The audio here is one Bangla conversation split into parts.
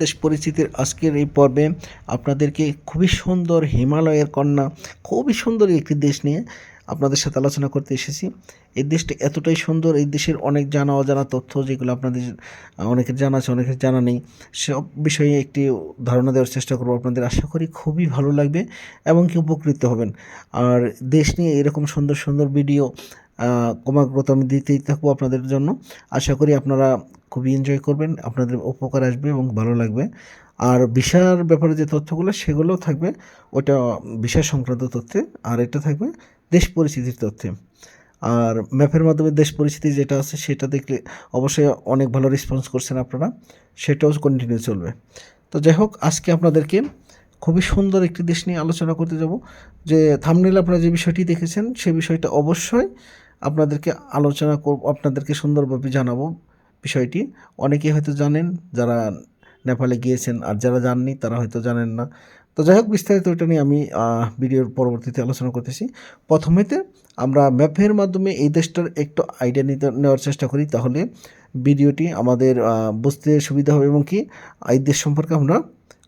দেশ পরিচিতির আজকের এই পর্বে আপনাদেরকে খুবই সুন্দর হিমালয়ের কন্যা, খুবই সুন্দর একটি দেশ নিয়ে আপনাদের সাথে আলোচনা করতে এসেছি। এই দেশটা এতটাই সুন্দর, এই দেশের অনেক জানা অজানা তথ্য যেগুলো আপনাদের অনেকের জানা আছে, অনেকের জানা নেই, সব বিষয়ে একটি ধারণা দেওয়ার চেষ্টা করব আপনাদের। আশা করি খুবই ভালো লাগবে এবং কি উপকৃত হবেন। আর দেশ নিয়ে এরকম সুন্দর সুন্দর ভিডিও ক্রমাগত আমি দিতেই থাকব আপনাদের জন্য। আশা করি আপনারা খুবই এনজয় করবেন, আপনাদের উপকার আসবে এবং ভালো লাগবে। আর ভিসার ব্যাপারে যে তথ্যগুলো, সেগুলোও থাকবে। ওটা ভিসা সংক্রান্ত তথ্যে, আর এটা থাকবে দেশ পরিস্থিতির তথ্যে। আর ম্যাপের মাধ্যমে দেশ পরিস্থিতি যেটা আছে, সেটা দেখলে অবশ্যই অনেক ভালো রেসপন্স করছেন আপনারা। সেটাও কন্টিনিউ চলবে। তো যাই হোক, আজকে আপনাদেরকে খুবই সুন্দর একটি দেশ নিয়ে আলোচনা করতে যাব। যে থামনেল আপনারা যে বিষয়টি দেখেছেন, সে বিষয়টা অবশ্যই আপনাদেরকে আলোচনা করব, আপনাদেরকে সুন্দরভাবে জানাব বিষয়টি। অনেকেই হয়তো জানেন, যারা নেপালে গিয়েছেন আর যারা যাননি তারা হয়তো জানেন না। তো যাই হোক, বিস্তারিত এটা নিয়ে আমি ভিডিওর পরবর্তীতে আলোচনা করতেছি। প্রথমেতে আমরা ম্যাপের মাধ্যমে এই দেশটার একটু আইডিয়া নিতে, নেওয়ার চেষ্টা করি। তাহলে ভিডিওটি আমাদের বুঝতে সুবিধা হবে এবং কি, এই দেশ সম্পর্কে আমরা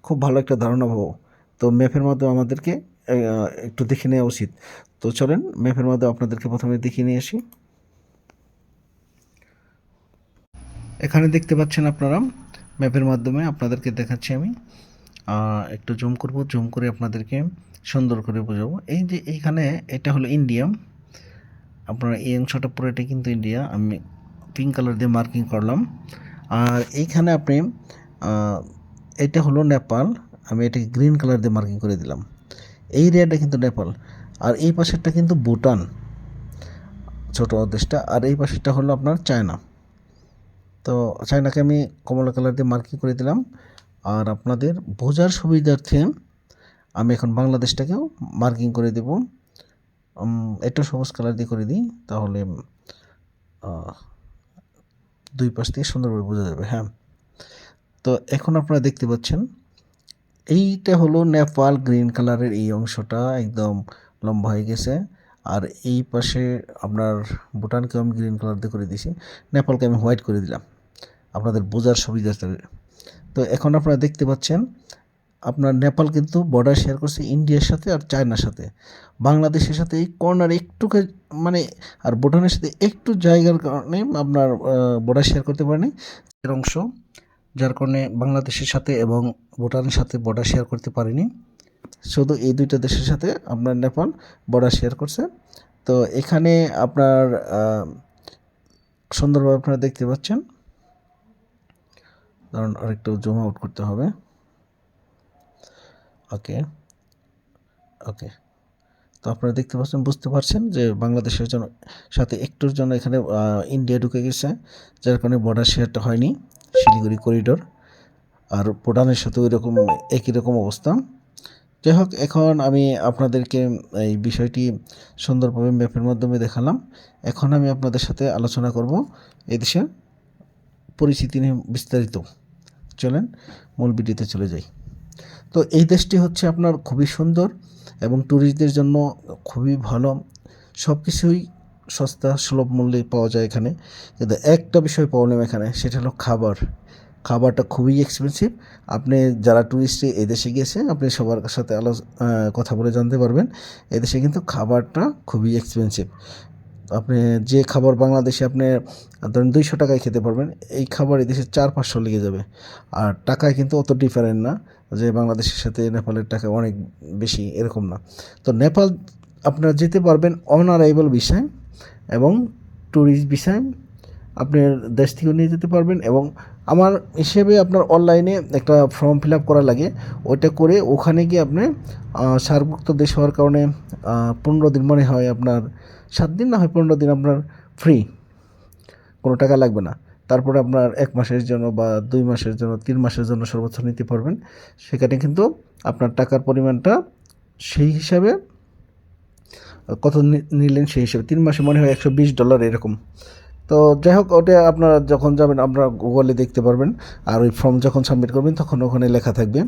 খুব ভালো একটা ধারণা পাবো। তো ম্যাপের মাধ্যমে আমাদেরকে একটু দেখে নেওয়া উচিত। তো চলেন, ম্যাপের মাধ্যমে আপনাদেরকে প্রথমে দেখিয়ে নিয়ে আসি। এখানে দেখতে পাচ্ছেন আপনারা, ম্যাপের মাধ্যমে আপনাদেরকে দেখাচ্ছি আমি। একটু জুম করব, জুম করে আপনাদেরকে সুন্দর করে বোঝাবো। এই যে এইখানে, এটা হলো ইন্ডিয়া। আপনারা এই অংশটা পুরোটা কিন্তু ইন্ডিয়া। আমি পিঙ্ক কালার দিয়ে মার্কিং করলাম। আর এইখানে আপনি এটা হলো নেপাল। আমি এটাকে গ্রিন কালার দিয়ে মার্কিং করে দিলাম। এই এরিয়াটা কিন্তু নেপাল। আর এই পাশেরটা কিন্তু ভুটান, ছোট দেশটা। আর এই পাশেরটা হলো আপনার চায়না। তো চায়নাকে আমি কমলা কালার দিয়ে মার্কিং করে দিলাম। আর আপনাদের বোঝার সুবিধার্থে আমি এখন বাংলাদেশটাকেও মার্কিং করে দেব। এটা সবুজ কালার দিয়ে করে দিই, তাহলে দুই পাশ থেকে সুন্দরভাবে বোঝা যাবে হ্যাঁ। তো এখন আপনারা দেখতে পাচ্ছেন এইটা হলো নেপাল গ্রিন কালারের এই অংশটা একদম লম্বা হয়ে গেছে। আর এই পাশে আপনার ভুটানকে আমি গ্রিন কালার দিয়ে করে দিয়েছি, নেপালকে আমি হোয়াইট করে দিলাম। আপনাদের বোঝার সুবিধার্থে তো এখন আপনারা দেখতে পাচ্ছেন, আপনার নেপাল কিন্তু বর্ডার শেয়ার করছে ইন্ডিয়ার সাথে আর চায়নার সাথে। বাংলাদেশের সাথে এই কর্নার একটু মানে আর ভুটানের সাথে একটু জায়গার কারণে আপনার বর্ডার শেয়ার করতে পারেনি। এর অংশ যার কারণে বাংলাদেশের সাথে এবং ভুটানের সাথে বর্ডার শেয়ার করতে পারেনি। শুধু এই দুইটা দেশের সাথে আপনার নেপাল বর্ডার শেয়ার করছে। তো এখানে আপনার সুন্দরভাবে আপনারা দেখতে পাচ্ছেন। কারণ আরেকটু জুম আউট করতে হবে। ওকে ওকে। তো আপনারা দেখতে পাচ্ছেন, বুঝতে পারছেন যে বাংলাদেশের জন্য সাথে একটুর জন্য এখানে ইন্ডিয়া ঢুকে গেছে, যার কারণে বর্ডার শেয়ারটা হয়নি। শিলিগুড়ি করিডোর আর ভুটানের সাথে ওই রকম, একই রকম অবস্থা। যাই হোক, এখন আমি আপনাদেরকে এই বিষয়টি সুন্দরভাবে ম্যাপের মাধ্যমে দেখালাম। এখন আমি আপনাদের সাথে আলোচনা করব দেশের পরিচিতি নিয়ে বিস্তারিত। চলেন, মূল ভিডিওতে চলে যাই। তো এই দেশটি হচ্ছে আপনার খুবই সুন্দর এবং ট্যুরিস্টদের জন্য খুবই ভালো। সব কিছুই সস্তা, সুলভ মূল্যে পাওয়া যায় এখানে। কিন্তু একটা বিষয় প্রবলেম এখানে, সেটা হলো খাবার। খাবারটা খুবই এক্সপেন্সিভ আপনি যারা ট্যুরিস্টে এদেশে গিয়েছে, আপনি সবার সাথে আলো কথা বলে জানতে পারবেন। এদেশে কিন্তু খাবারটা খুবই এক্সপেন্সিভ আপনি যে খাবার বাংলাদেশে আপনি, ধরেন দুইশো টাকায় খেতে পারবেন, এই খাবার এদেশে চার, পাঁচশো লেগে যাবে। আর টাকায় কিন্তু অত ডিফারেন্ট না, যে বাংলাদেশের সাথে নেপালের টাকা অনেক বেশি, এরকম না। তো নেপাল, আপনারা যেতে পারবেন অন অ্যারাইভাল বিষয় এবং ট্যুরিস্ট বিষয় আপনার দেশ থেকেও নিয়ে যেতে পারবেন এবং আমার হিসেবে আপনার অনলাইনে একটা ফর্ম ফিল আপ করা লাগে। ওইটা করে ওখানে গিয়ে আপনি সারভুক্ত দেশ হওয়ার কারণে পনেরো দিন মনে হয় আপনার, সাত দিন না হয় পনেরো দিন আপনার ফ্রি কোনো টাকা লাগবে না। তারপরে আপনার এক মাসের জন্য বা দুই মাসের জন্য, তিন মাসের জন্য সর্বোচ্চ নিতে পারবেন। সেখানে কিন্তু আপনার টাকার পরিমাণটা সেই হিসাবে কত নিলেন সেই হিসেবে? তিন মাসে মনে হয় একশো বিশ ডলার এরকম। তো যাই হোক, ওটা আপনারা যখন যাবেন, আপনারা গুগলে দেখতে পারবেন। আর ওই ফর্ম যখন সাবমিট করবেন, তখন ওখানে লেখা থাকবে।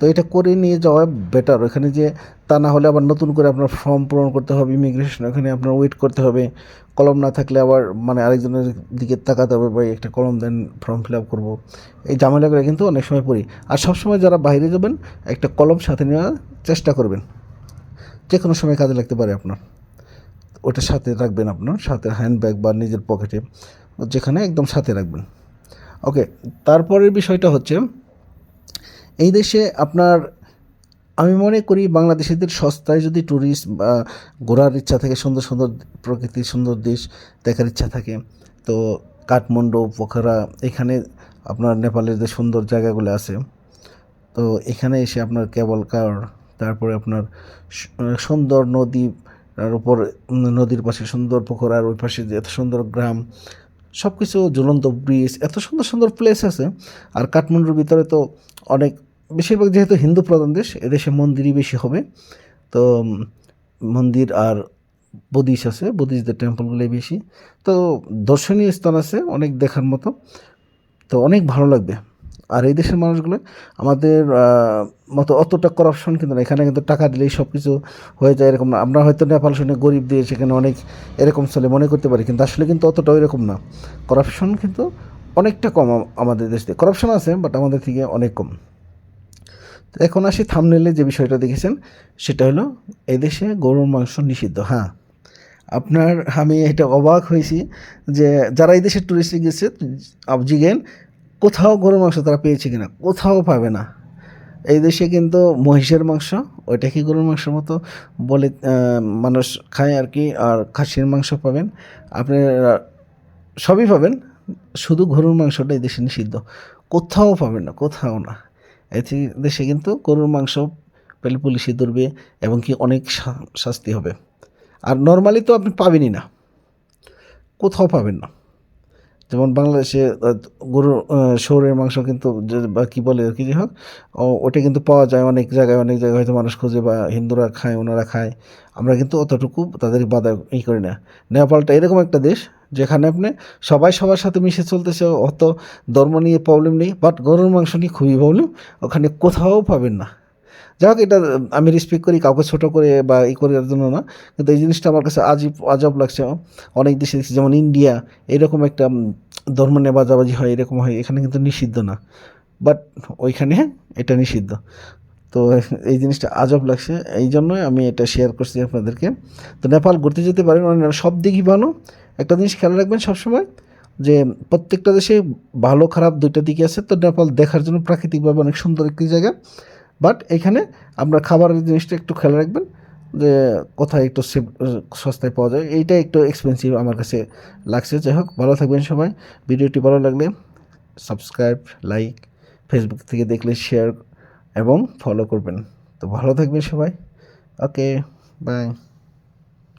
তো এটা করে নিয়ে যাওয়া বেটার ওখানে যে, তা না হলে আবার নতুন করে আপনার ফর্ম পূরণ করতে হবে ইমিগ্রেশন ওখানে আপনার ওয়েট করতে হবে। কলম না থাকলে আবার মানে আরেকজনের দিকে তাকাতে হবে, ভাই, একটা কলম দেন ফর্ম ফিল আপ করব। এই ঝামেলাগুলো কিন্তু অনেক সময় পড়ি। আর সবসময় যারা বাইরে যাবেন, একটা কলম সাথে নেওয়ার চেষ্টা করবেন। যে কোনো সময় কাজে লাগতে পারে আপনার। ওটা সাথে রাখবেন আপনার, সাথে হ্যান্ডব্যাগ বা নিজের পকেটে যেখানে একদম সাথে রাখবেন। ওকে তারপরের বিষয়টা হচ্ছে, এই দেশে আপনার, আমি মনে করি বাংলাদেশিদের সস্তায় যদি ট্যুরিস্ট বা ঘোরার ইচ্ছা থাকে, সুন্দর সুন্দর প্রকৃতির সুন্দর দেশ দেখার ইচ্ছা থাকে, তো কাঠমান্ডু, পোখরা, এখানে আপনার নেপালের যে সুন্দর জায়গাগুলো আছে, তো এখানে এসে আপনার কেবল কার তারপরে আপনার সুন্দর নদী উপর নদীর পাশে সুন্দর পুকুর, আর ওই পাশে যে এত সুন্দর গ্রাম সব কিছু ঝুলন্ত ব্রিজ, এত সুন্দর সুন্দর প্লেস আছে। আর কাঠমান্ডুর ভিতরে তো অনেক, বেশিরভাগ যেহেতু হিন্দু প্রধান দেশ, এদেশে মন্দিরই বেশি হবে। তো মন্দির আর বুদ্ধিস্ট আছে, বুদ্ধিস্টদের টেম্পলগুলোই বেশি। তো দর্শনীয় স্থান আছে অনেক দেখার মতো। তো অনেক ভালো লাগবে। আর এই দেশের মানুষগুলো আমাদের মতো অতটা করাপশন কিন্তু না। এখানে কিন্তু টাকা দিলেই সব কিছু হয়ে যায় এরকম না। আমরা হয়তো নেপাল শুনে গরিব দিয়ে সেখানে অনেক এরকম চলে, মনে করতে পারি। কিন্তু আসলে কিন্তু অতটা এরকম না। করাপশন কিন্তু অনেকটা কম আমাদের দেশ করাপশন আছে বাট আমাদের থেকে অনেক কম। তো এখন আসি থামনেলে যে বিষয়টা দেখেছেন, সেটা হলো এদেশে গরুর মাংস নিষিদ্ধ। হ্যাঁ আপনার আমি এটা অবাক হয়েছি যে যারা এই দেশে টুরিস্টে গেছে জিগেন কোথাও গরুর মাংস তারা পেয়েছে কিনা? কোথাও পাবে না। এই দেশে কিন্তু মহিষের মাংস, ওইটা কি গরুর মাংসের মতো বলে মানুষ খায় আর কি, আর খাসির মাংস পাবেন। আপনি সবই পাবেন, শুধু গরুর মাংসটা এই দেশে নিষিদ্ধ। কোথাও পাবেন না, কোথাও না। এই দেশে কিন্তু গরুর মাংস পেলে পুলিশে ধরবে, এবং কি অনেক শাস্তি হবে। আর নর্মালি তো আপনি পাবেনই না। কোথাও পাবেন না। যেমন বাংলাদেশে গরুর শহরের মাংস কিন্তু বা কী বলে কি যে হোক ওটা কিন্তু পাওয়া যায় অনেক জায়গায় অনেক জায়গায় হয়তো মানুষ খোঁজে বা হিন্দুরা খায়, ওনারা খায়। আমরা কিন্তু অতটুকু তাদের বাধা ই করি না। নেপালটা এরকম একটা দেশ যেখানে আপনি সবাই সবার সাথে মিশে চলতেছে, অত ধর্ম নিয়ে প্রবলেম নেই বাট গরুর মাংস নিয়ে খুবই প্রবলেম ওখানে কোথাও পাবেন না। যাই হোক এটা আমি রেসপেক্ট করি, কাউকে ছোটো করে বা ই করার জন্য না, কিন্তু এই জিনিসটা আমার কাছে আজই আজব লাগছে। অনেক দেশে দেখছি, যেমন ইন্ডিয়া, এরকম একটা ধর্ম নিয়ে বাজাবাজি হয়, এরকম হয়, এখানে কিন্তু নিষিদ্ধ না। বাট ওইখানে এটা নিষিদ্ধ। তো, এই জিনিসটা আজব লাগছে, এই জন্যই আমি এটা শেয়ার করছি আপনাদেরকে। তো, নেপাল ঘুরতে যেতে পারেন সব দিকই ভালো। একটা জিনিস খেয়াল রাখবেন সবসময়, যে প্রত্যেকটা দেশে ভালো খারাপ দুইটা দিকে আছে। তো, নেপাল দেখার জন্য প্রাকৃতিকভাবে অনেক সুন্দর একটি জায়গা। বাট এখানে আপনার খাবারের জিনিসটা একটু খেয়াল রাখবেন যে কোথায় একটু সেফ সস্তায় পাওয়া যায়। এইটা একটু এক্সপেন্সিভ আমার কাছে লাগছে। যাই হোক, ভালো থাকবেন সবাই। ভিডিওটি ভালো লাগলে সাবস্ক্রাইব লাইক ফেসবুক থেকে দেখলে শেয়ার এবং ফলো করবেন। তো ভালো থাকবেন সবাই। Okay bye